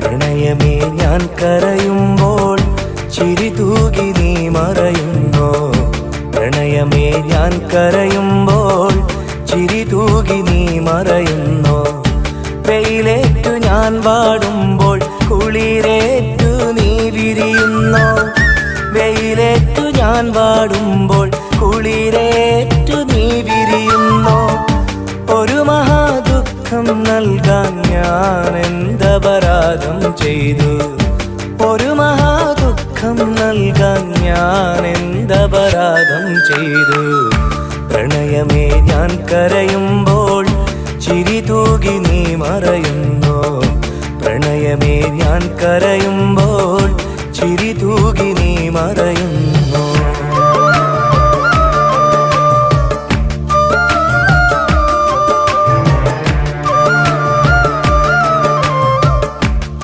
പ്രണയമേ ഞാൻ കരയുമ്പോൾ ചിരി തൂകി നീ മറയുന്നോ. പ്രണയമേ ഞാൻ കരയുമ്പോൾ ചിരി തൂകി നീ മറയുന്നോ. വെയിലേറ്റു ഞാൻ വാടുമ്പോൾ കുളിരേറ്റു നീ വിരിയുന്നോ. വെയിലേറ്റു ഞാൻ വാടുമ്പോൾ കുളിരേറ്റു നീ വിരിയുന്നോ. ഒരു മഹാദുഃഖം നൽകാൻ ഞാൻ എന്തപരാധം ചെയ്തു. ഒരു മഹാദുഃഖം നൽകാൻ ഞാൻ എന്തപരാധം ചെയ്തു? പ്രണയമേ ഞാൻ കരയുമ്പോൾ ചിരി തൂകി നീ മറയുന്നു. പ്രണയമേ ഞാൻ കരയുമ്പോൾ